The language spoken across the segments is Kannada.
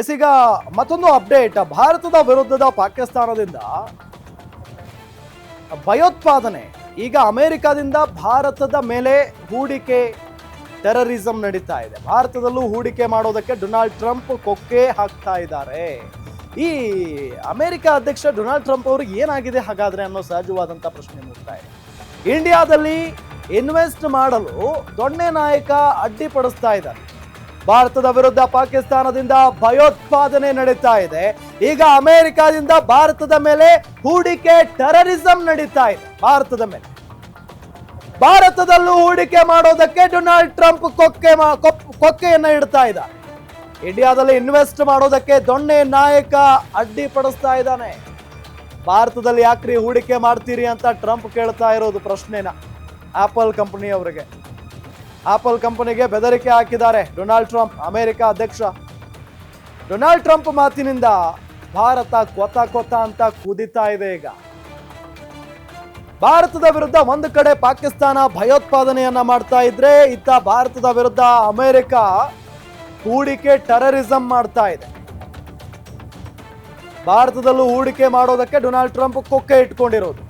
ಎಸ್ ಈಗ ಮತ್ತೊಂದು ಅಪ್ಡೇಟ್. ಭಾರತದ ವಿರುದ್ಧದ ಪಾಕಿಸ್ತಾನದಿಂದ ಭಯೋತ್ಪಾದನೆ. ಈಗ ಅಮೆರಿಕದಿಂದ ಭಾರತದ ಮೇಲೆ ಹೂಡಿಕೆ ಟೆರರಿಸಂ ನಡೀತಾ ಇದೆ. ಭಾರತದಲ್ಲೂ ಹೂಡಿಕೆ ಮಾಡೋದಕ್ಕೆ ಡೊನಾಲ್ಡ್ ಟ್ರಂಪ್ ಕೊಕ್ಕೆ ಹಾಕ್ತಾ ಇದ್ದಾರೆ. ಈ ಅಮೆರಿಕ ಅಧ್ಯಕ್ಷ ಡೊನಾಲ್ಡ್ ಟ್ರಂಪ್ ಅವರು ಏನಾಗಿದೆ ಹಾಗಾದ್ರೆ ಅನ್ನೋ ಸಹಜವಾದಂಥ ಪ್ರಶ್ನೆ ಮೂಡ್ತಾ ಇದೆ. ಇಂಡಿಯಾದಲ್ಲಿ ಇನ್ವೆಸ್ಟ್ ಮಾಡಲು ದೊಣ್ಣೆ ನಾಯಕ ಅಡ್ಡಿಪಡಿಸ್ತಾ ಇದ್ದಾರೆ. ಭಾರತದ ವಿರುದ್ಧ ಪಾಕಿಸ್ತಾನದಿಂದ ಭಯೋತ್ಪಾದನೆ ನಡೀತಾ ಇದೆ. ಈಗ ಅಮೆರಿಕದಿಂದ ಭಾರತದ ಮೇಲೆ ಹೂಡಿಕೆ ಟೆರರಿಸಂ ನಡೀತಾ ಇದೆ. ಭಾರತದ ಮೇಲೆ. ಭಾರತದಲ್ಲೂ ಹೂಡಿಕೆ ಮಾಡೋದಕ್ಕೆ ಡೊನಾಲ್ಡ್ ಟ್ರಂಪ್ ಕೊಕ್ಕೆ ಕೊಕ್ಕೆಯನ್ನ ಇಡ್ತಾ ಇದ್ದ ಇಂಡಿಯಾದಲ್ಲಿ ಇನ್ವೆಸ್ಟ್ ಮಾಡೋದಕ್ಕೆ ದೊಣ್ಣೆ ನಾಯಕ ಅಡ್ಡಿಪಡಿಸ್ತಾ ಇದ್ದಾನೆ. ಭಾರತದಲ್ಲಿ ಯಾಕ್ರಿ ಹೂಡಿಕೆ ಮಾಡ್ತೀರಿ ಅಂತ ಟ್ರಂಪ್ ಕೇಳ್ತಾ ಇರೋದು ಪ್ರಶ್ನೆನ ಆಪಲ್ ಕಂಪನಿಯವರಿಗೆ. ಆಪಲ್ ಕಂಪನಿಗೆ ಬೆದರಿಕೆ ಹಾಕಿದ್ದಾರೆ. ಡೊನಾಲ್ಡ್ ಟ್ರಂಪ್, ಅಮೆರಿಕ ಅಧ್ಯಕ್ಷ. ಡೊನಾಲ್ಡ್ ಟ್ರಂಪ್ ಮಾತಿನಿಂದ ಭಾರತ ಕೊತ ಕೊತ ಅಂತ ಕುದಿತಾ ಇದೆ ಈಗ. ಭಾರತದ ವಿರುದ್ಧ ಒಂದು ಕಡೆ ಪಾಕಿಸ್ತಾನ ಭಯೋತ್ಪಾದನೆಯನ್ನ ಮಾಡ್ತಾ ಇದ್ರೆ, ಇತ್ತ ಭಾರತದ ವಿರುದ್ಧ ಅಮೆರಿಕ ಹೂಡಿಕೆ ಟೆರರಿಸಂ ಮಾಡ್ತಾ ಇದೆ. ಭಾರತದಲ್ಲೂ ಹೂಡಿಕೆ ಮಾಡೋದಕ್ಕೆ ಡೊನಾಲ್ಡ್ ಟ್ರಂಪ್ ಕೊಕ್ಕೆ ಇಟ್ಕೊಂಡಿರೋದು.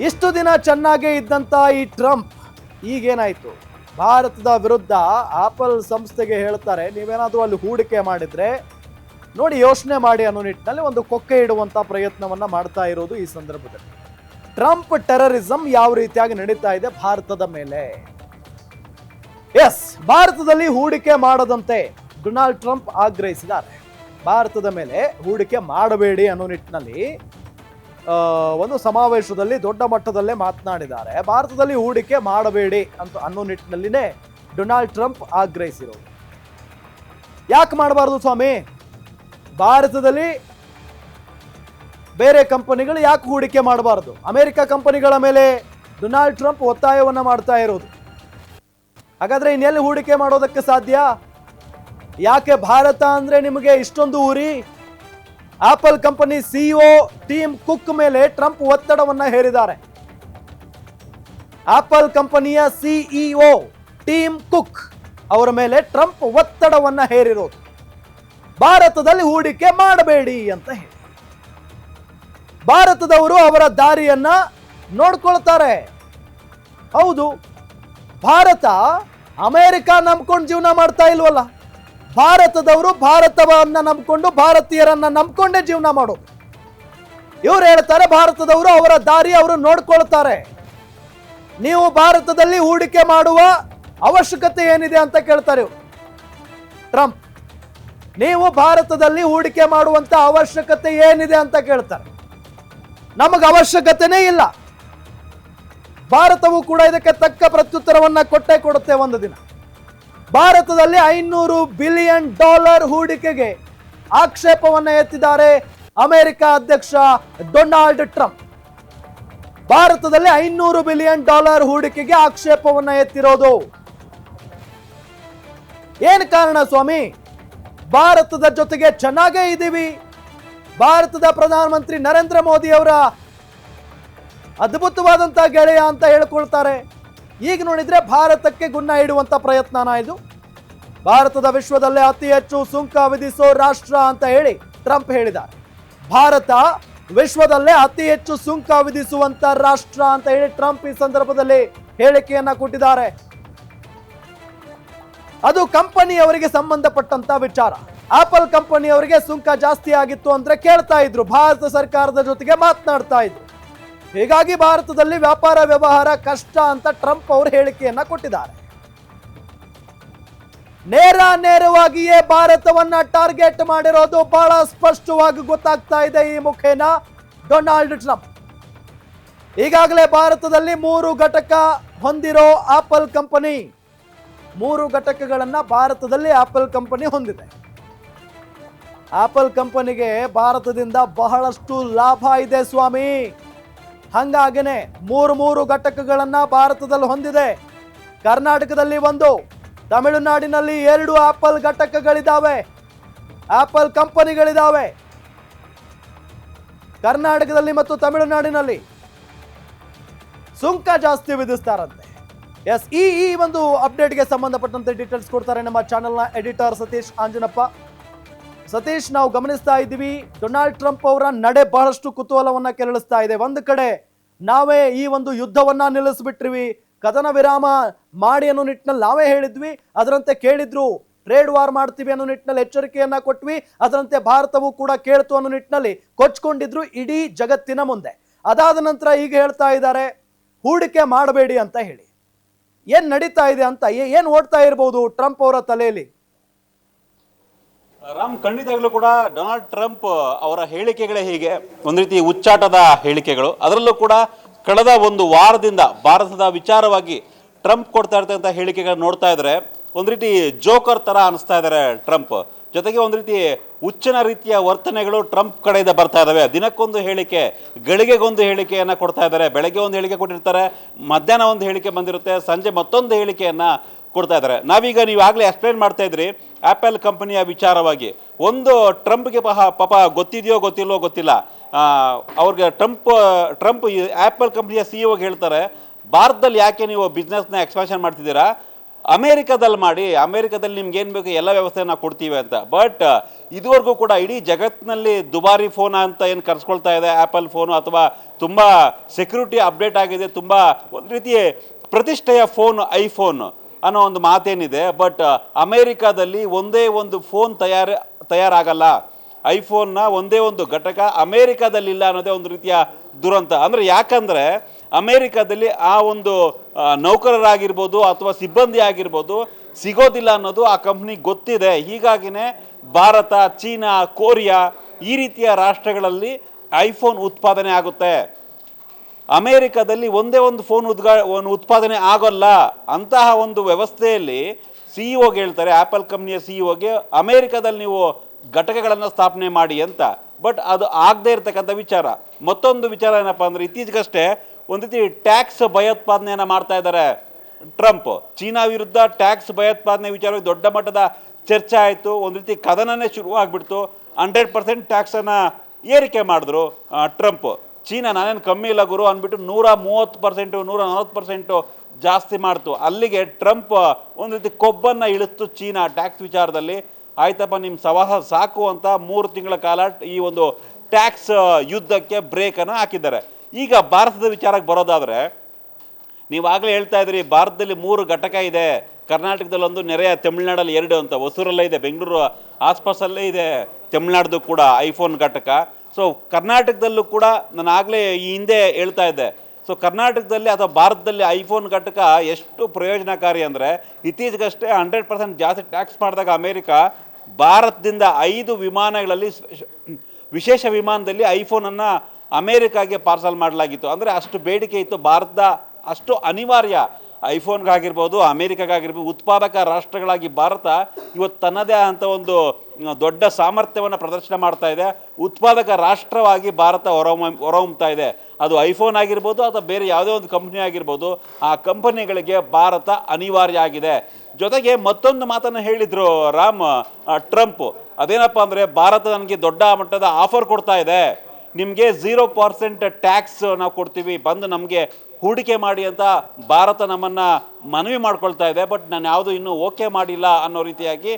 ಇಷ್ಟು ದಿನ ಚೆನ್ನಾಗೇ ಇದ್ದಂತ ಈ ಟ್ರಂಪ್ ಈಗೇನಾಯ್ತು? ಭಾರತದ ವಿರುದ್ಧ ಆಪಲ್ ಸಂಸ್ಥೆಗೆ ಹೇಳ್ತಾರೆ, ನೀವೇನಾದರೂ ಅಲ್ಲಿ ಹೂಡಿಕೆ ಮಾಡಿದ್ರೆ ನೋಡಿ ಯೋಚನೆ ಮಾಡಿ ಅನ್ನೋ ನಿಟ್ಟಿನಲ್ಲಿ ಒಂದು ಕೊಕ್ಕೆ ಇಡುವಂತ ಪ್ರಯತ್ನವನ್ನ ಮಾಡ್ತಾ ಇರೋದು ಈ ಸಂದರ್ಭದಲ್ಲಿ. ಟ್ರಂಪ್ ಟೆರರಿಸಂ ಯಾವ ರೀತಿಯಾಗಿ ನಡೀತಾ ಇದೆ ಭಾರತದ ಮೇಲೆ? ಎಸ್, ಭಾರತದಲ್ಲಿ ಹೂಡಿಕೆ ಮಾಡದಂತೆ ಡೊನಾಲ್ಡ್ ಟ್ರಂಪ್ ಆಗ್ರಹಿಸಿದ್ದಾರೆ. ಭಾರತದ ಮೇಲೆ ಹೂಡಿಕೆ ಮಾಡಬೇಡಿ ಅನ್ನೋ ನಿಟ್ಟಿನಲ್ಲಿ ಒಂದು ಸಮಾವೇಶದಲ್ಲಿ ದೊಡ್ಡ ಮಟ್ಟದಲ್ಲೇ ಮಾತನಾಡಿದ್ದಾರೆ. ಭಾರತದಲ್ಲಿ ಹೂಡಿಕೆ ಮಾಡಬೇಡಿ ಅಂತ ಅನ್ನೋ ನಿಟ್ಟಿನಲ್ಲಿನೇ ಡೊನಾಲ್ಡ್ ಟ್ರಂಪ್ ಆಗ್ರಹಿಸಿರೋದು ಯಾಕೆ ಮಾಡಬಾರ್ದು ಸ್ವಾಮಿ? ಭಾರತದಲ್ಲಿ ಬೇರೆ ಕಂಪನಿಗಳು ಯಾಕೆ ಹೂಡಿಕೆ ಮಾಡಬಾರ್ದು? ಅಮೆರಿಕ ಕಂಪನಿಗಳ ಮೇಲೆ ಡೊನಾಲ್ಡ್ ಟ್ರಂಪ್ ಒತ್ತಾಯವನ್ನು ಮಾಡ್ತಾ ಇರೋದು. ಹಾಗಾದ್ರೆ ಇನ್ನೆಲ್ಲಿ ಹೂಡಿಕೆ ಮಾಡೋದಕ್ಕೆ ಸಾಧ್ಯ? ಯಾಕೆ ಭಾರತ ಅಂದ್ರೆ ನಿಮಗೆ ಇಷ್ಟೊಂದು ಉರಿ? Apple company CEO Tim Cook ಮೇಲೆ ಟ್ರಂಪ್ ಒತ್ತಡವನ್ನ ಹೇರಿದ್ದಾರೆ. ಆಪಲ್ ಕಂಪನಿಯ ಸಿಇಒ ಟೀಮ್ ಕುಕ್ ಅವರ ಮೇಲೆ ಟ್ರಂಪ್ ಒತ್ತಡವನ್ನ ಹೇರಿರೋದು. ಭಾರತದಲ್ಲಿ ಹೂಡಿಕೆ ಮಾಡಬೇಡಿ ಅಂತ ಹೇಳಿ. ಭಾರತದವರು ಅವರ ದಾರಿಯನ್ನ ನೋಡ್ಕೊಳ್ತಾರೆ. ಹೌದು, ಭಾರತ ಅಮೆರಿಕ ನಂಬ್ಕೊಂಡು ಜೀವನ ಮಾಡ್ತಾ ಇಲ್ವಲ್ಲ? ಭಾರತದವರು ಭಾರತವನ್ನ ನಂಬ್ಕೊಂಡು ಭಾರತೀಯರನ್ನ ನಂಬ್ಕೊಂಡೇ ಜೀವನ ಮಾಡು ಇವ್ರು ಹೇಳ್ತಾರೆ, ಭಾರತದವರು ಅವರ ದಾರಿ ಅವರು ನೋಡ್ಕೊಳ್ತಾರೆ. ನೀವು ಭಾರತದಲ್ಲಿ ಹೂಡಿಕೆ ಮಾಡುವ ಅವಶ್ಯಕತೆ ಏನಿದೆ ಅಂತ ಕೇಳ್ತಾರೆ. ಟ್ರಂಪ್. ನೀವು ಭಾರತದಲ್ಲಿ ಹೂಡಿಕೆ ಮಾಡುವಂತ ಅವಶ್ಯಕತೆ ಏನಿದೆ ಅಂತ ಕೇಳ್ತಾರೆ. ನಮಗೆ ಅವಶ್ಯಕತೆನೇ ಇಲ್ಲ. ಭಾರತವು ಕೂಡ ಇದಕ್ಕೆ ತಕ್ಕ ಪ್ರತ್ಯುತ್ತರವನ್ನ ಕೊಟ್ಟೇ ಕೊಡುತ್ತೆ ಒಂದು ದಿನ. ಭಾರತದಲ್ಲಿ ಐನೂರು ಬಿಲಿಯನ್ ಡಾಲರ್ ಹೂಡಿಕೆಗೆ ಆಕ್ಷೇಪವನ್ನು ಎತ್ತಿದ್ದಾರೆ ಅಮೆರಿಕ ಅಧ್ಯಕ್ಷ ಡೊನಾಲ್ಡ್ ಟ್ರಂಪ್. ಭಾರತದಲ್ಲಿ ಐನೂರು ಬಿಲಿಯನ್ ಡಾಲರ್ ಹೂಡಿಕೆಗೆ ಆಕ್ಷೇಪವನ್ನು ಎತ್ತಿರೋದು. ಏನು ಕಾರಣ ಸ್ವಾಮಿ? ಭಾರತದ ಜೊತೆಗೆ ಚೆನ್ನಾಗೇ ಇದ್ದೀವಿ. ಭಾರತದ ಪ್ರಧಾನಮಂತ್ರಿ ನರೇಂದ್ರ ಮೋದಿ ಅವರ ಅದ್ಭುತವಾದಂತ ಗೆಳೆಯ ಅಂತ ಹೇಳ್ಕೊಳ್ತಾರೆ. ಈಗ ನೋಡಿದ್ರೆ ಭಾರತಕ್ಕೆ ಗುನ್ನ ಇಡುವಂತ ಪ್ರಯತ್ನನ ಇದು? ಭಾರತದ ವಿಶ್ವದಲ್ಲೇ ಅತಿ ಹೆಚ್ಚು ಸುಂಕ ವಿಧಿಸೋ ರಾಷ್ಟ್ರ ಅಂತ ಹೇಳಿ ಟ್ರಂಪ್ ಹೇಳಿದ್ದಾರೆ. ಭಾರತ ವಿಶ್ವದಲ್ಲೇ ಅತಿ ಹೆಚ್ಚು ಸುಂಕ ವಿಧಿಸುವಂತ ರಾಷ್ಟ್ರ ಅಂತ ಹೇಳಿ ಟ್ರಂಪ್ ಈ ಸಂದರ್ಭದಲ್ಲಿ ಹೇಳಿಕೆಯನ್ನ ಕೊಟ್ಟಿದ್ದಾರೆ. ಅದು ಕಂಪನಿಯವರಿಗೆ ಸಂಬಂಧಪಟ್ಟಂತ ವಿಚಾರ. ಆಪಲ್ ಕಂಪನಿಯವರಿಗೆ ಸುಂಕ ಜಾಸ್ತಿ ಆಗಿತ್ತು ಅಂದ್ರೆ ಕೇಳ್ತಾ ಇದ್ರು. ಭಾರತ ಸರ್ಕಾರದ ಜೊತೆಗೆ ಮಾತನಾಡ್ತಾ ಇದ್ರು. ಹೀಗಾಗಿ ಭಾರತದಲ್ಲಿ ವ್ಯಾಪಾರ ವ್ಯವಹಾರ ಕಷ್ಟ ಅಂತ ಟ್ರಂಪ್ ಅವರು ಹೇಳಿಕೆಯನ್ನ ಕೊಟ್ಟಿದ್ದಾರೆ. ನೇರ ನೇರವಾಗಿಯೇ ಭಾರತವನ್ನ ಟಾರ್ಗೆಟ್ ಮಾಡಿರೋದು ಬಹಳ ಸ್ಪಷ್ಟವಾಗಿ ಗೊತ್ತಾಗ್ತಾ ಇದೆ ಈ ಮುಖೇನ ಡೊನಾಲ್ಡ್ ಟ್ರಂಪ್. ಈಗಾಗಲೇ ಭಾರತದಲ್ಲಿ ಮೂರು ಘಟಕ ಹೊಂದಿರೋ ಆಪಲ್ ಕಂಪನಿ. ಮೂರು ಘಟಕಗಳನ್ನ ಭಾರತದಲ್ಲಿ ಆಪಲ್ ಕಂಪನಿ ಹೊಂದಿದೆ. ಆಪಲ್ ಕಂಪನಿಗೆ ಭಾರತದಿಂದ ಬಹಳಷ್ಟು ಲಾಭ ಇದೆ ಸ್ವಾಮಿ. ಹಂಗಾಗನೆ ಮೂರು ಮೂರು ಘಟಕಗಳನ್ನ ಭಾರತದಲ್ಲಿ ಹೊಂದಿದೆ. ಕರ್ನಾಟಕದಲ್ಲಿ ಒಂದು, ತಮಿಳುನಾಡಿನಲ್ಲಿ ಎರಡು ಆಪಲ್ ಘಟಕಗಳಿದ್ದಾವೆ ಆಪಲ್ ಕಂಪನಿಗಳಿದ್ದಾವೆ ಕರ್ನಾಟಕದಲ್ಲಿ ಮತ್ತು ತಮಿಳುನಾಡಿನಲ್ಲಿ ಸುಂಕ ಜಾಸ್ತಿ ವಿಧಿಸ್ತಾರಂತೆ. ಎಸ್, ಈ ಒಂದು ಅಪ್ಡೇಟ್ಗೆ ಸಂಬಂಧಪಟ್ಟಂತೆ ಡೀಟೇಲ್ಸ್ ಕೊಡ್ತಾರೆ ನಮ್ಮ ಚಾನೆಲ್ನ ಎಡಿಟರ್ ಸತೀಶ್ ಆಂಜನಪ್ಪ. ಸತೀಶ್, ನಾವು ಗಮನಿಸ್ತಾ ಇದ್ದೀವಿ ಡೊನಾಲ್ಡ್ ಟ್ರಂಪ್ ಅವರ ನಡೆ ಬಹಳಷ್ಟು ಕುತೂಹಲವನ್ನು ಕೆರಳಿಸ್ತಾ ಇದೆ. ಒಂದು ಕಡೆ ನಾವೇ ಈ ಒಂದು ಯುದ್ಧವನ್ನ ನಿಲ್ಲಿಸ್ಬಿಟ್ರಿವಿ, ಕದನ ವಿರಾಮ ಮಾಡಿ ಅನ್ನೋ ನಿಟ್ಟಿನಲ್ಲಿ ನಾವೇ ಹೇಳಿದ್ವಿ, ಅದರಂತೆ ಕೇಳಿದ್ರು ಟ್ರೇಡ್ ವಾರ್ ಮಾಡ್ತೀವಿ ಅನ್ನೋ ನಿಟ್ಟಿನಲ್ಲಿ ಎಚ್ಚರಿಕೆಯನ್ನ ಕೊಟ್ವಿ, ಅದರಂತೆ ಭಾರತವು ಕೂಡ ಕೇಳ್ತು ಅನ್ನೋ ನಿಟ್ಟಿನಲ್ಲಿ ಕೊಚ್ಕೊಂಡಿದ್ರು ಇಡೀ ಜಗತ್ತಿನ ಮುಂದೆ. ಅದಾದ ನಂತರ ಈಗ ಹೇಳ್ತಾ ಇದ್ದಾರೆ, ಹೂಡಿಕೆ ಮಾಡಬೇಡಿ ಅಂತ ಹೇಳಿ. ಏನ್ ನಡೀತಾ ಇದೆ ಅಂತ ಏನು ಓಡ್ತಾ ಇರ್ಬೋದು ಟ್ರಂಪ್ ಅವರ ತಲೆಯಲ್ಲಿ? ರಾಮ್, ಖಂಡಿತವಾಗ್ಲೂ ಕೂಡ ಡೊನಾಲ್ಡ್ ಟ್ರಂಪ್ ಅವರ ಹೇಳಿಕೆಗಳೇ ಹೀಗೆ. ಒಂದು ರೀತಿ ಉಚ್ಚಾಟದ ಹೇಳಿಕೆಗಳು. ಅದರಲ್ಲೂ ಕೂಡ ಕಳೆದ ಒಂದು ವಾರದಿಂದ ಭಾರತದ ವಿಚಾರವಾಗಿ ಟ್ರಂಪ್ ಕೊಡ್ತಾ ಇರ್ತಕ್ಕಂಥ ಹೇಳಿಕೆಗಳನ್ನ ನೋಡ್ತಾ ಇದ್ರೆ, ಒಂದು ರೀತಿ ಜೋಕರ್ ತರ ಅನಿಸ್ತಾ ಇದ್ದಾರೆ ಟ್ರಂಪ್. ಜೊತೆಗೆ ಒಂದು ರೀತಿ ಉಚ್ಚನ ರೀತಿಯ ವರ್ತನೆಗಳು ಟ್ರಂಪ್ ಕಡೆಯಿಂದ ಬರ್ತಾ ಇದಾವೆ. ದಿನಕ್ಕೊಂದು ಹೇಳಿಕೆ, ಗಳಿಗೆಗೊಂದು ಹೇಳಿಕೆಯನ್ನ ಕೊಡ್ತಾ ಇದ್ದಾರೆ ಬೆಳಗ್ಗೆ ಒಂದು ಹೇಳಿಕೆ ಕೊಟ್ಟಿರ್ತಾರೆ, ಮಧ್ಯಾಹ್ನ ಒಂದು ಹೇಳಿಕೆ ಬಂದಿರುತ್ತೆ, ಸಂಜೆ ಮತ್ತೊಂದು ಹೇಳಿಕೆಯನ್ನ ಕೊಡ್ತಾ ಇದ್ದಾರೆ ನಾವೀಗ ನೀವು ಆಗಲೇ ಎಕ್ಸ್ಪ್ಲೈನ್ ಮಾಡ್ತಾ ಇದ್ರಿ ಆಪಲ್ ಕಂಪನಿಯ ವಿಚಾರವಾಗಿ, ಒಂದು ಟ್ರಂಪ್ಗೆ ಪಹ ಪಾಪ ಗೊತ್ತಿದೆಯೋ ಗೊತ್ತಿಲ್ಲೋ. ಗೊತ್ತಿಲ್ಲ ಅವ್ರಿಗೆ ಟ್ರಂಪ್ ಟ್ರಂಪ್ ಆ್ಯಪಲ್ ಕಂಪ್ನಿಯ ಸಿ ಹೇಳ್ತಾರೆ, ಭಾರತದಲ್ಲಿ ಯಾಕೆ ನೀವು ಬಿಸ್ನೆಸ್ನ ಎಕ್ಸ್ಪಾನ್ಷನ್ ಮಾಡ್ತಿದ್ದೀರಾ? ಅಮೇರಿಕಾದಲ್ಲಿ ಮಾಡಿ, ಅಮೇರಿಕಾದಲ್ಲಿ ನಿಮ್ಗೆ ಏನು ಬೇಕು ಎಲ್ಲ ವ್ಯವಸ್ಥೆ ನಾವು ಕೊಡ್ತೀವಿ ಅಂತ. ಬಟ್ ಇದುವರೆಗೂ ಕೂಡ ಇಡೀ ಜಗತ್ತಿನಲ್ಲಿ ದುಬಾರಿ ಫೋನ್ ಅಂತ ಏನು ಕರೆಸ್ಕೊಳ್ತಾ ಇದೆ ಆ್ಯಪಲ್ ಫೋನು ಅಥವಾ ತುಂಬ ಸೆಕ್ಯೂರಿಟಿ ಅಪ್ಡೇಟ್ ಆಗಿದೆ, ತುಂಬ ಒಂದು ರೀತಿ ಪ್ರತಿಷ್ಠೆಯ ಫೋನ್ ಐಫೋನ್ ಅನ್ನೋ ಒಂದು ಮಾತೇನಿದೆ, ಬಟ್ ಅಮೇರಿಕಾದಲ್ಲಿ ಒಂದೇ ಒಂದು ಫೋನ್ ತಯಾರ, ತಯಾರಾಗಲ್ಲ. ಐಫೋನ್ನ ಒಂದೇ ಒಂದು ಘಟಕ ಅಮೇರಿಕಾದಲ್ಲಿ ಇಲ್ಲ ಅನ್ನೋದೇ ಒಂದು ರೀತಿಯ ದುರಂತ. ಅಂದರೆ ಯಾಕಂದರೆ, ಅಮೇರಿಕಾದಲ್ಲಿ ಆ ಒಂದು ನೌಕರರಾಗಿರ್ಬೋದು ಅಥವಾ ಸಿಬ್ಬಂದಿ ಆಗಿರ್ಬೋದು ಸಿಗೋದಿಲ್ಲ ಅನ್ನೋದು ಆ ಕಂಪ್ನಿ ಗೊತ್ತಿದೆ. ಹೀಗಾಗಿನೇ ಭಾರತ, ಚೀನಾ, ಕೊರಿಯಾ ಈ ರೀತಿಯ ರಾಷ್ಟ್ರಗಳಲ್ಲಿ ಐಫೋನ್ ಉತ್ಪಾದನೆ ಆಗುತ್ತೆ. ಅಮೇರಿಕಾದಲ್ಲಿ ಒಂದೇ ಒಂದು ಫೋನ್ ಉದ್ಗಾ ಒಂದು ಉತ್ಪಾದನೆ ಆಗೋಲ್ಲ ಅಂತಹ ಒಂದು ವ್ಯವಸ್ಥೆಯಲ್ಲಿ ಸಿ ಇಒಗೆ ಹೇಳ್ತಾರೆ ಆ್ಯಪಲ್ ಕಂಪ್ನಿಯ ಸಿ ಇಒಗೆ ಅಮೇರಿಕಾದಲ್ಲಿ ನೀವು ಘಟಕಗಳನ್ನು ಸ್ಥಾಪನೆ ಮಾಡಿ ಅಂತ. ಬಟ್ ಅದು ಆಗದೇ ಇರತಕ್ಕಂಥ ವಿಚಾರ. ಮತ್ತೊಂದು ವಿಚಾರ ಏನಪ್ಪ ಅಂದರೆ ಇತ್ತೀಚೆಗಷ್ಟೇ ಒಂದು ರೀತಿ ಟ್ಯಾಕ್ಸ್ ಭಯೋತ್ಪಾದನೆಯನ್ನು ಮಾಡ್ತಾ ಇದ್ದಾರೆ ಟ್ರಂಪ್. ಚೀನಾ ವಿರುದ್ಧ ಟ್ಯಾಕ್ಸ್ ಭಯೋತ್ಪಾದನೆ ವಿಚಾರವಾಗಿ ದೊಡ್ಡ ಮಟ್ಟದ ಚರ್ಚೆ ಆಯಿತು. ಒಂದು ರೀತಿ ಕದನನೇ ಶುರು ಆಗಿಬಿಡ್ತು ಹಂಡ್ರೆಡ್ ಪರ್ಸೆಂಟ್ ಟ್ಯಾಕ್ಸನ್ನು ಏರಿಕೆ ಮಾಡಿದ್ರು ಟ್ರಂಪ್. ಚೀನಾ ನಾನೇನು ಕಮ್ಮಿ ಇಲ್ಲ ಗುರು ಅಂದ್ಬಿಟ್ಟು ನೂರ ಮೂವತ್ತು ಪರ್ಸೆಂಟು ನೂರ ನಲವತ್ತು ಪರ್ಸೆಂಟು ಜಾಸ್ತಿ ಮಾಡ್ತು. ಅಲ್ಲಿಗೆ ಟ್ರಂಪ್, ಒಂದು ರೀತಿ ಕೊಬ್ಬನ್ನು ಇಳಿಸ್ತು ಚೀನಾ ಟ್ಯಾಕ್ಸ್ ವಿಚಾರದಲ್ಲಿ. ಆಯ್ತಪ್ಪ ನಿಮ್ಮ ಸವಾಸ ಸಾಕು ಅಂತ ಮೂರು ತಿಂಗಳ ಕಾಲ ಈ ಒಂದು ಟ್ಯಾಕ್ಸ್, ಯುದ್ಧಕ್ಕೆ ಬ್ರೇಕನ್ನು ಹಾಕಿದ್ದಾರೆ. ಈಗ ಭಾರತದ ವಿಚಾರಕ್ಕೆ ಬರೋದಾದರೆ ನೀವಾಗಲೇ ಹೇಳ್ತಾ ಇದ್ರಿ, ಭಾರತದಲ್ಲಿ ಮೂರು ಘಟಕ ಇದೆ. ಕರ್ನಾಟಕದಲ್ಲಿ ಒಂದು, ನೆರೆಯ ತಮಿಳ್ನಾಡಲ್ಲಿ ಎರಡು ಅಂತ. ಹೊಸೂರಲ್ಲೇ ಇದೆ, ಬೆಂಗಳೂರು ಆಸ್ಪಾಸಲ್ಲೇ ಇದೆ, ತಮಿಳ್ನಾಡ್ದು ಕೂಡ ಐಫೋನ್ ಘಟಕ. ಸೊ ಕರ್ನಾಟಕದಲ್ಲೂ ಕೂಡ ನಾನು ಆಗಲೇ ಈ ಹಿಂದೆ ಹೇಳ್ತಾ ಇದ್ದೆ. ಸೊ ಕರ್ನಾಟಕದಲ್ಲಿ ಅಥವಾ ಭಾರತದಲ್ಲಿ ಐಫೋನ್ ಘಟಕ ಎಷ್ಟು ಪ್ರಯೋಜನಕಾರಿ ಅಂದರೆ, ಇತ್ತೀಚೆಗಷ್ಟೇ ಹಂಡ್ರೆಡ್ ಪರ್ಸೆಂಟ್ ಜಾಸ್ತಿ ಟ್ಯಾಕ್ಸ್ ಮಾಡಿದಾಗ ಅಮೇರಿಕ ಭಾರತದಿಂದ ಐದು ವಿಮಾನಗಳಲ್ಲಿ ವಿಶೇಷ ವಿಮಾನದಲ್ಲಿ ಐಫೋನನ್ನು ಅಮೇರಿಕಾಗೆ ಪಾರ್ಸಲ್ ಮಾಡಲಾಗಿತ್ತು. ಅಂದರೆ ಅಷ್ಟು ಬೇಡಿಕೆ ಇತ್ತು. ಭಾರತದ ಅಷ್ಟು ಅನಿವಾರ್ಯ ಐಫೋನ್ಗಾಗಿರ್ಬೋದು ಅಮೇರಿಕಾಗಿರ್ಬೋದು ಉತ್ಪಾದಕ ರಾಷ್ಟ್ರಗಳಾಗಿ ಭಾರತ ಇವತ್ತು ತನ್ನದೇ ಆದಂಥ ಒಂದು ದೊಡ್ಡ ಸಾಮರ್ಥ್ಯವನ್ನು ಪ್ರದರ್ಶನ ಮಾಡ್ತಾ ಇದೆ. ಉತ್ಪಾದಕ ರಾಷ್ಟ್ರವಾಗಿ ಭಾರತ ಹೊರಹೊಮ್ಮ ಹೊರಹೊಮ್ತಾ ಇದೆ. ಅದು ಐಫೋನ್ ಆಗಿರ್ಬೋದು ಅಥವಾ ಬೇರೆ ಯಾವುದೇ ಒಂದು ಕಂಪ್ನಿ ಆಗಿರ್ಬೋದು, ಆ ಕಂಪನಿಗಳಿಗೆ ಭಾರತ ಅನಿವಾರ್ಯ ಆಗಿದೆ. ಜೊತೆಗೆ ಮತ್ತೊಂದು ಮಾತನ್ನು ಹೇಳಿದರು ರಾಮ್ ಟ್ರಂಪ್. ಅದೇನಪ್ಪ ಅಂದರೆ, ಭಾರತ ನನಗೆ ದೊಡ್ಡ ಮಟ್ಟದ ಆಫರ್ ಕೊಡ್ತಾ ಇದೆ. ನಿಮಗೆ ಝೀರೋ ಪರ್ಸೆಂಟ್ ಟ್ಯಾಕ್ಸ್ ನಾವು ಕೊಡ್ತೀವಿ. ಬಂದು ನಮಗೆ ಹೂಡಿಕೆ ಮಾಡಿ ಅಂತ ಭಾರತ ನಮ್ಮನ್ನು ಮನವಿ ಮಾಡ್ಕೊಳ್ತಾ ಇದೆ ಬಟ್ ನಾನು ಯಾವುದು ಇನ್ನೂ ಓಕೆ ಮಾಡಿಲ್ಲ ಅನ್ನೋ ರೀತಿಯಾಗಿ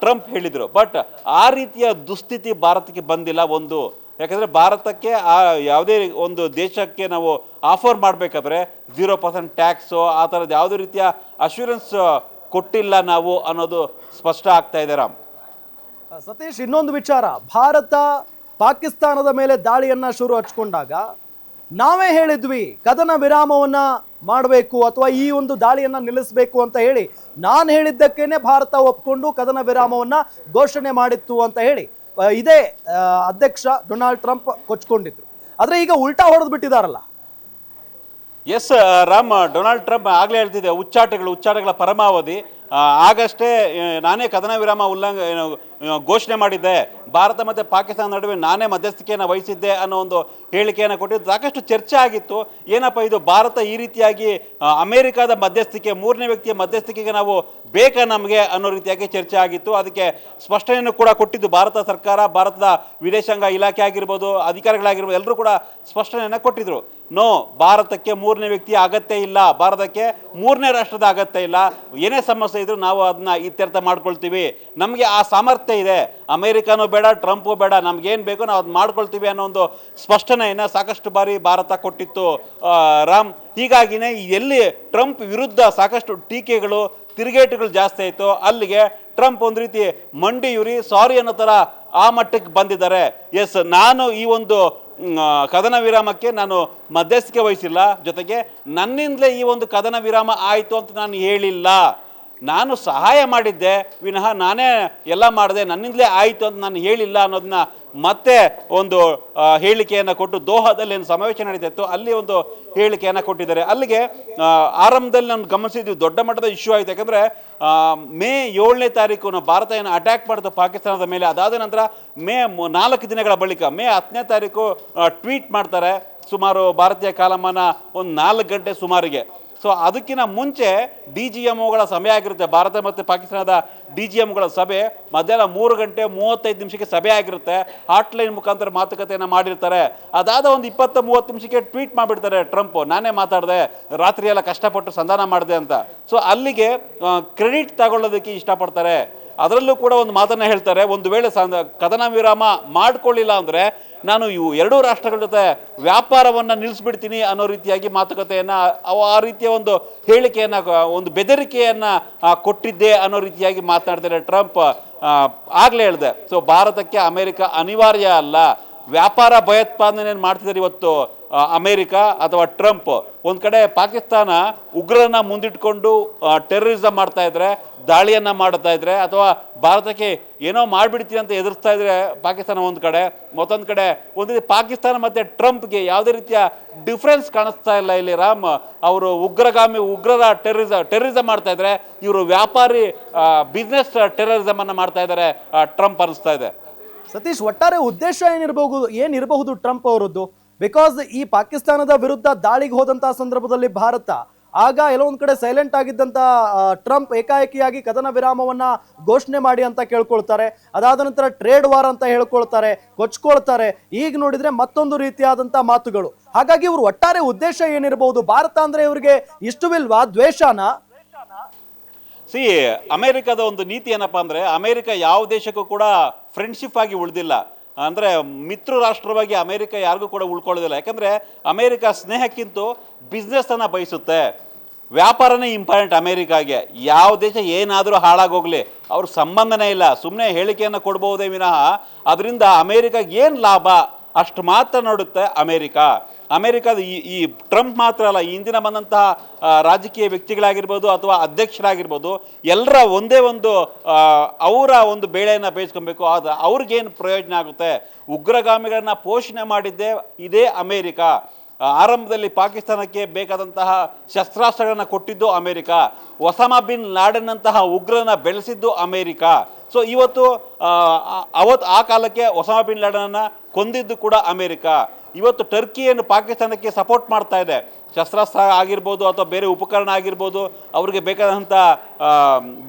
ಟ್ರಂಪ್ ಹೇಳಿದರು. ಬಟ್ ಆ ರೀತಿಯ ದುಸ್ಥಿತಿ ಭಾರತಕ್ಕೆ ಬಂದಿಲ್ಲ ಒಂದು. ಯಾಕಂದರೆ ಭಾರತಕ್ಕೆ ಆ ಯಾವುದೇ ಒಂದು ದೇಶಕ್ಕೆ ನಾವು ಆಫರ್ ಮಾಡಬೇಕಾದ್ರೆ ಝೀರೋ ಪರ್ಸೆಂಟ್ ಟ್ಯಾಕ್ಸು ಆ ಥರದ್ದು ಯಾವುದೇ ರೀತಿಯ ಅಶ್ಯೂರೆನ್ಸ್ ಕೊಟ್ಟಿಲ್ಲ ನಾವು ಅನ್ನೋದು ಸ್ಪಷ್ಟ ಆಗ್ತಾ ಇದೆ, ರಾಮ್. ಸತೀಶ್, ಇನ್ನೊಂದು ವಿಚಾರ. ಭಾರತ ಪಾಕಿಸ್ತಾನದ ಮೇಲೆ ದಾಳಿಯನ್ನು ಶುರು ಹಚ್ಕೊಂಡಾಗ ನಾವೇ ಹೇಳಿದ್ವಿ, ಕದನ ವಿರಾಮವನ್ನ ಮಾಡಬೇಕು ಅಥವಾ ಈ ಒಂದು ದಾಳಿಯನ್ನ ನಿಲ್ಲಿಸಬೇಕು ಅಂತ ಹೇಳಿ. ನಾನು ಹೇಳಿದ್ದಕ್ಕೇನೆ ಭಾರತ ಒಪ್ಕೊಂಡು ಕದನ ವಿರಾಮವನ್ನ ಘೋಷಣೆ ಮಾಡಿತ್ತು ಅಂತ ಹೇಳಿ. ಇದೇ ಅಧ್ಯಕ್ಷ ಡೊನಾಲ್ಡ್ ಟ್ರಂಪ್ ಕೊಚ್ಕೊಂಡಿದ್ರು. ಆದರೆ ಈಗ ಉಲ್ಟಾ ಹೊಡೆದು ಬಿಟ್ಟಿದಾರಲ್ಲ. ಎಸ್ ರಾಮ್, ಡೊನಾಲ್ಡ್ ಟ್ರಂಪ್ ಆಗಲೇ ಹೇಳ್ತಿದ್ದೆ, ಉಚ್ಚಾಟಗಳು ಉಚ್ಚಾಟಗಳ ಪರಮಾವಧಿ. ಆಗಷ್ಟೇ ನಾನೇ ಕದನ ವಿರಾಮ ಉಲ್ಲಂಘ ಘೋಷಣೆ ಮಾಡಿದ್ದೆ, ಭಾರತ ಮತ್ತು ಪಾಕಿಸ್ತಾನ ನಡುವೆ ನಾನೇ ಮಧ್ಯಸ್ಥಿಕೆಯನ್ನು ವಹಿಸಿದ್ದೆ ಅನ್ನೋ ಒಂದು ಹೇಳಿಕೆಯನ್ನು ಕೊಟ್ಟಿದ್ದು ಸಾಕಷ್ಟು ಚರ್ಚೆ ಆಗಿತ್ತು. ಏನಪ್ಪ ಇದು ಭಾರತ ಈ ರೀತಿಯಾಗಿ ಅಮೇರಿಕಾದ ಮಧ್ಯಸ್ಥಿಕೆ, ಮೂರನೇ ವ್ಯಕ್ತಿಯ ಮಧ್ಯಸ್ಥಿಕೆಗೆ ನಾವು ಬೇಕಾ ನಮಗೆ ಅನ್ನೋ ರೀತಿಯಾಗಿ ಚರ್ಚೆ ಆಗಿತ್ತು. ಅದಕ್ಕೆ ಸ್ಪಷ್ಟನೆಯನ್ನು ಕೂಡ ಕೊಟ್ಟಿದ್ದು ಭಾರತ ಸರ್ಕಾರ, ಭಾರತದ ವಿದೇಶಾಂಗ ಇಲಾಖೆ ಆಗಿರ್ಬೋದು, ಅಧಿಕಾರಿಗಳಾಗಿರ್ಬೋದು, ಎಲ್ಲರೂ ಕೂಡ ಸ್ಪಷ್ಟನೆಯನ್ನು ಕೊಟ್ಟಿದ್ರು. ನೋ, ಭಾರತಕ್ಕೆ ಮೂರನೇ ವ್ಯಕ್ತಿಯ ಅಗತ್ಯ ಇಲ್ಲ, ಭಾರತಕ್ಕೆ ಮೂರನೇ ರಾಷ್ಟ್ರದ ಅಗತ್ಯ ಇಲ್ಲ. ಏನೇ ಸಮಸ್ಯೆ ಇದ್ರೂ ನಾವು ಅದನ್ನ ಇತ್ಯರ್ಥ ಮಾಡ್ಕೊಳ್ತೀವಿ. ನಮಗೆ ಆ ಸಾಮರ್ಥ್ಯ ಇದೆ. ಅಮೆರಿಕನೂ ಬೇಡ, ಟ್ರಂಪು ಬೇಡ, ನಮ್ಗೇನು ಬೇಕೋ ನಾವು ಅದು ಮಾಡ್ಕೊಳ್ತೀವಿ ಅನ್ನೋ ಒಂದು ಸ್ಪಷ್ಟನೆಯನ್ನು ಸಾಕಷ್ಟು ಬಾರಿ ಭಾರತ ಕೊಟ್ಟಿತ್ತು. ರಾಮ್, ಹೀಗಾಗಿನೇ ಎಲ್ಲಿ ಟ್ರಂಪ್ ವಿರುದ್ಧ ಸಾಕಷ್ಟು ಟೀಕೆಗಳು, ತಿರುಗೇಟುಗಳು ಜಾಸ್ತಿ ಆಯಿತು ಅಲ್ಲಿಗೆ ಟ್ರಂಪ್ ಒಂದು ರೀತಿ ಮಂಡಿಯುರಿ ಸಾರಿ ಅನ್ನೋ ಥರ ಆ ಮಟ್ಟಕ್ಕೆ ಬಂದಿದ್ದಾರೆ. ಎಸ್, ನಾನು ಈ ಒಂದು ಕದನ ವಿರಾಮಕ್ಕೆ ನಾನು ಮಧ್ಯಸ್ಥಿಕೆ ವಹಿಸಿಲ್ಲ. ಜೊತೆಗೆ ನನ್ನಿಂದಲೇ ಈ ಒಂದು ಕದನ ವಿರಾಮ ಆಯಿತು ಅಂತ ನಾನು ಹೇಳಿಲ್ಲ. ನಾನು ಸಹಾಯ ಮಾಡಿದ್ದೆ, ವಿನಃ ನಾನೇ ಎಲ್ಲ ಮಾಡಿದೆ, ನನ್ನಿಂದಲೇ ಆಯಿತು ಅಂತ ನಾನು ಹೇಳಿಲ್ಲ ಅನ್ನೋದನ್ನ ಮತ್ತೆ ಒಂದು ಹೇಳಿಕೆಯನ್ನು ಕೊಟ್ಟು ದೋಹದಲ್ಲಿ ಏನು ಸಮಾವೇಶ ನಡೀತಿತ್ತು. ಅಲ್ಲಿ ಒಂದು ಹೇಳಿಕೆಯನ್ನು ಕೊಟ್ಟಿದ್ದಾರೆ. ಅಲ್ಲಿಗೆ ಆರಂಭದಲ್ಲಿ ನಾನು ಗಮನಿಸಿದ್ವಿ ದೊಡ್ಡ ಮಟ್ಟದ ಇಶ್ಯೂ ಆಯಿತು. ಯಾಕಂದರೆ ಮೇ ಏಳನೇ ತಾರೀಕು ನಾವು ಭಾರತ ಏನು ಅಟ್ಯಾಕ್ ಮಾಡಿದ ಪಾಕಿಸ್ತಾನದ ಮೇಲೆ ಅದಾದ ನಂತರ ಮು- ನಾಲ್ಕು ದಿನಗಳ ಬಳಿಕ, ಮೇ ಹತ್ತನೇ ತಾರೀಕು ಟ್ವೀಟ್ ಮಾಡ್ತಾರೆ ಸುಮಾರು ಭಾರತೀಯ ಕಾಲಮಾನ ಒಂದು ನಾಲ್ಕು ಗಂಟೆ ಸುಮಾರಿಗೆ. ಸೊ ಅದಕ್ಕಿಂತ ಮುಂಚೆ ಡಿ ಜಿ ಎಮ್ಗಳ ಸಮಯ ಆಗಿರುತ್ತೆ. ಭಾರತ ಮತ್ತು ಪಾಕಿಸ್ತಾನದ ಡಿ ಜಿ ಎಮ್ಗಳ ಸಭೆ ಮಧ್ಯಾಹ್ನ ಮೂರು ಗಂಟೆ ಮೂವತ್ತೈದು ನಿಮಿಷಕ್ಕೆ ಸಭೆ ಆಗಿರುತ್ತೆ. ಹಾಟ್ಲೈನ್ ಮುಖಾಂತರ ಮಾತುಕತೆಯನ್ನು ಮಾಡಿರ್ತಾರೆ. ಅದಾದ ಒಂದು ಇಪ್ಪತ್ತು ಮೂವತ್ತು ನಿಮಿಷಕ್ಕೆ ಟ್ವೀಟ್ ಮಾಡಿಬಿಡ್ತಾರೆ ಟ್ರಂಪ್. ನಾನೇ ಮಾತಾಡಿದೆ, ರಾತ್ರಿ ಎಲ್ಲ ಕಷ್ಟಪಟ್ಟು ಸಂಧಾನ ಮಾಡಿದೆ ಅಂತ. ಸೊ ಅಲ್ಲಿಗೆ ಕ್ರೆಡಿಟ್ ತಗೊಳ್ಳೋದಕ್ಕೆ ಇಷ್ಟಪಡ್ತಾರೆ. ಅದರಲ್ಲೂ ಕೂಡ ಒಂದು ಮಾತನ್ನ ಹೇಳ್ತಾರೆ, ಒಂದು ವೇಳೆ ಕದನ ವಿರಾಮ ಮಾಡ್ಕೊಳ್ಳಿಲ್ಲ ಅಂದರೆ ನಾನು ಇವು ಎರಡೂ ರಾಷ್ಟ್ರಗಳ ಜೊತೆ ವ್ಯಾಪಾರವನ್ನು ನಿಲ್ಲಿಸ್ಬಿಡ್ತೀನಿ ಅನ್ನೋ ರೀತಿಯಾಗಿ ಮಾತುಕತೆಯನ್ನು ಆ ರೀತಿಯ ಒಂದು ಹೇಳಿಕೆಯನ್ನು, ಒಂದು ಬೆದರಿಕೆಯನ್ನು ಕೊಟ್ಟಿದ್ದೆ ಅನ್ನೋ ರೀತಿಯಾಗಿ ಮಾತನಾಡ್ತಾರೆ ಟ್ರಂಪ್. ಆಗಲೇ ಹೇಳಿದೆ, ಸೊ ಭಾರತಕ್ಕೆ ಅಮೆರಿಕ ಅನಿವಾರ್ಯ ಅಲ್ಲ. ವ್ಯಾಪಾರ ಭಯೋತ್ಪಾದನೆ ಮಾಡ್ತಿದ್ದಾರೆ ಇವತ್ತು. ಅಮೆರಿಕ ಅಥವಾ ಟ್ರಂಪ್ ಒಂದು ಕಡೆ ಪಾಕಿಸ್ತಾನ ಉಗ್ರನ ಮುಂದಿಟ್ಕೊಂಡು ಟೆರರಿಸಮ್ ಮಾಡ್ತಾ ಇದ್ರೆ, ದಾಳಿಯನ್ನ ಮಾಡ್ತಾ ಇದ್ರೆ, ಅಥವಾ ಭಾರತಕ್ಕೆ ಏನೋ ಮಾಡಿಬಿಡ್ತೀನಿ ಅಂತ ಎದುರಿಸ್ತಾ ಇದ್ರೆ ಪಾಕಿಸ್ತಾನ ಒಂದು ಕಡೆ, ಮತ್ತೊಂದು ಕಡೆ ಒಂದು ರೀತಿ ಪಾಕಿಸ್ತಾನ ಮತ್ತೆ ಟ್ರಂಪ್ಗೆ ಯಾವುದೇ ರೀತಿಯ ಡಿಫ್ರೆನ್ಸ್ ಕಾಣಿಸ್ತಾ ಇಲ್ಲ ಇಲ್ಲಿ ರಾಮ್. ಅವರು ಉಗ್ರಗಾಮಿ, ಉಗ್ರರ ಟೆರ್ರಿಸ ಟೆರರಿಸಮ್ ಮಾಡ್ತಾ ಇದ್ರೆ, ಇವರು ವ್ಯಾಪಾರಿ ಬಿಸ್ನೆಸ್ ಟೆರರಿಸಮ್ ಅನ್ನ ಮಾಡ್ತಾ ಇದ್ದಾರೆ ಟ್ರಂಪ್ ಅನಿಸ್ತಾ ಇದೆ. ಸತೀಶ್, ಒಟ್ಟಾರೆ ಉದ್ದೇಶ ಏನಿರಬಹುದು ಏನಿರಬಹುದು ಟ್ರಂಪ್ ಅವರದ್ದು? ಬಿಕಾಸ್ ಈ ಪಾಕಿಸ್ತಾನದ ವಿರುದ್ಧ ದಾಳಿಗೆ ಹೋದಂತಹ ಸಂದರ್ಭದಲ್ಲಿ ಭಾರತ, ಆಗ ಎಲ್ಲೊಂದು ಕಡೆ ಸೈಲೆಂಟ್ ಆಗಿದ್ದಂತ ಟ್ರಂಪ್ ಏಕಾಏಕಿಯಾಗಿ ಕದನ ವಿರಾಮವನ್ನ ಘೋಷಣೆ ಮಾಡಿ ಅಂತ ಕೇಳ್ಕೊಳ್ತಾರೆ. ಅದಾದ ನಂತರ ಟ್ರೇಡ್ ವಾರ್ ಅಂತ ಹೇಳ್ಕೊಳ್ತಾರೆ, ಕೊಚ್ಕೊಳ್ತಾರೆ. ಈಗ ನೋಡಿದ್ರೆ ಮತ್ತೊಂದು ರೀತಿಯಾದಂತ ಮಾತುಗಳು. ಹಾಗಾಗಿ ಇವರು ಒಟ್ಟಾರೆ ಉದ್ದೇಶ ಏನಿರಬಹುದು ಭಾರತ ಅಂದ್ರೆ ಇವ್ರಿಗೆ ಇಷ್ಟವಿಲ್ವಾ ದ್ವೇಷನ? ಸಿ ಅಮೆರಿಕದ ಒಂದು ನೀತಿ ಏನಪ್ಪಾ ಅಂದ್ರೆ ಅಮೆರಿಕ ಯಾವ ದೇಶಕ್ಕೂ ಕೂಡ ಫ್ರೆಂಡ್ಶಿಪ್ ಆಗಿ ಉಳಿದಿಲ್ಲ. ಅಂದ್ರೆ ಮಿತ್ರ ರಾಷ್ಟ್ರವಾಗಿ ಅಮೇರಿಕ ಯಾರಿಗೂ ಕೂಡ ಉಳ್ಕೊಳ್ಳೋದಿಲ್ಲ. ಯಾಕಂದರೆ ಅಮೇರಿಕ ಸ್ನೇಹಕ್ಕಿಂತ ಬಿಸ್ನೆಸ್ಸನ್ನು ಬಯಸುತ್ತೆ. ವ್ಯಾಪಾರನೇ ಇಂಪಾರ್ಟೆಂಟ್ ಅಮೇರಿಕಾಗೆ. ಯಾವ ದೇಶ ಏನಾದರೂ ಹಾಳಾಗೋಗಲಿ, ಅವ್ರ ಸಂಬಂಧನೇ ಇಲ್ಲ. ಸುಮ್ಮನೆ ಹೇಳಿಕೆಯನ್ನು ಕೊಡ್ಬೋದೇ ವಿನಃ. ಅದರಿಂದ ಅಮೇರಿಕಾಗೆ ಏನು ಲಾಭ? ಅಷ್ಟು ಮಾತ್ರ ನೋಡುತ್ತೆ ಅಮೆರಿಕ. ಅಮೆರಿಕದ ಈ ಈ ಟ್ರಂಪ್ ಮಾತ್ರ ಅಲ್ಲ ಇಂದಿನ ಬಂದಂತಹ ರಾಜಕೀಯ ವ್ಯಕ್ತಿಗಳಾಗಿರ್ಬೋದು ಅಥವಾ ಅಧ್ಯಕ್ಷರಾಗಿರ್ಬೋದು, ಎಲ್ಲರ ಒಂದೇ ಒಂದು ಅವರ ಒಂದು ಬೇಳೆಯನ್ನು ಬೇಯಿಸ್ಕೊಬೇಕು. ಅದು ಅವ್ರಿಗೇನು ಪ್ರಯೋಜನ ಆಗುತ್ತೆ? ಉಗ್ರಗಾಮಿಗಳನ್ನು ಪೋಷಣೆ ಮಾಡಿದ್ದೇ ಇದೇ ಅಮೆರಿಕ. ಆರಂಭದಲ್ಲಿ ಪಾಕಿಸ್ತಾನಕ್ಕೆ ಬೇಕಾದಂತಹ ಶಸ್ತ್ರಾಸ್ತ್ರಗಳನ್ನು ಕೊಟ್ಟಿದ್ದು ಅಮೇರಿಕ. ಒಸಾಮಾ ಬಿನ್ ಲಾಡನ್ನಂತಹ ಉಗ್ರನ ಬೆಳೆಸಿದ್ದು ಅಮೇರಿಕ. ಸೊ ಇವತ್ತು ಅವತ್ತು ಆ ಕಾಲಕ್ಕೆ ಒಸಾಮಾ ಬಿನ್ ಲಾಡನನ್ನು ಕೊಂದಿದ್ದು ಕೂಡ ಅಮೆರಿಕ. ಇವತ್ತು ಟರ್ಕಿಯನ್ನು ಪಾಕಿಸ್ತಾನಕ್ಕೆ ಸಪೋರ್ಟ್ ಮಾಡ್ತಾ ಇದೆ. ಶಸ್ತ್ರಾಸ್ತ್ರ ಆಗಿರ್ಬೋದು ಅಥವಾ ಬೇರೆ ಉಪಕರಣ ಆಗಿರ್ಬೋದು, ಅವರಿಗೆ ಬೇಕಾದಂಥ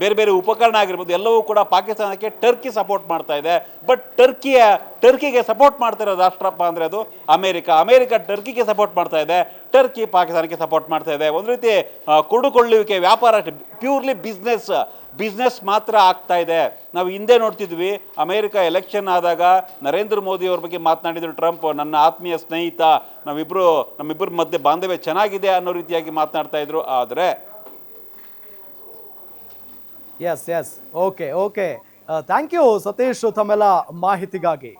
ಬೇರೆ ಬೇರೆ ಉಪಕರಣ ಆಗಿರ್ಬೋದು, ಎಲ್ಲವೂ ಕೂಡ ಪಾಕಿಸ್ತಾನಕ್ಕೆ ಟರ್ಕಿ ಸಪೋರ್ಟ್ ಮಾಡ್ತಾ ಇದೆ. ಬಟ್ ಟರ್ಕಿಯ, ಟರ್ಕಿಗೆ ಸಪೋರ್ಟ್ ಮಾಡ್ತಿರೋ ರಾಷ್ಟ್ರಪ್ಪ ಅಂದರೆ ಅದು ಅಮೇರಿಕ. ಅಮೇರಿಕ ಟರ್ಕಿಗೆ ಸಪೋರ್ಟ್ ಮಾಡ್ತಾ ಇದೆ. ಟರ್ಕಿ ಪಾಕಿಸ್ತಾನಕ್ಕೆ ಸಪೋರ್ಟ್ ಮಾಡ್ತಾ ಇದೆ. ಒಂದು ರೀತಿ ಕೊಡುಕೊಳ್ಳುವಿಕೆ ವ್ಯಾಪಾರ, ಪ್ಯೂರ್ಲಿ ಬಿಸ್ನೆಸ್ ಬಿಸ್ನೆಸ್ ಮಾತ್ರ ಆಗ್ತಾ ಇದೆ. ನಾವು ಹಿಂದೆ ನೋಡ್ತಿದ್ವಿ, ಅಮೇರಿಕಾ ಎಲೆಕ್ಷನ್ ಆದಾಗ ನರೇಂದ್ರ ಮೋದಿ ಅವ್ರ ಬಗ್ಗೆ ಮಾತನಾಡಿದ್ರು ಟ್ರಂಪ್, ನನ್ನ ಆತ್ಮೀಯ ಸ್ನೇಹಿತ ನಾವಿಬ್ಬರು ನಮ್ಮಿಬ್ಬರ ಮಧ್ಯೆ ಬಾಂಧವ್ಯ ಚೆನ್ನಾಗಿದೆ ಅನ್ನೋ ರೀತಿಯಾಗಿ ಮಾತನಾಡ್ತಾ ಇದ್ರು. ಆದರೆ yes yes okay okay thank you Satish ತಮ್ಮೆಲ್ಲ ಮಾಹಿತಿಗಾಗಿ.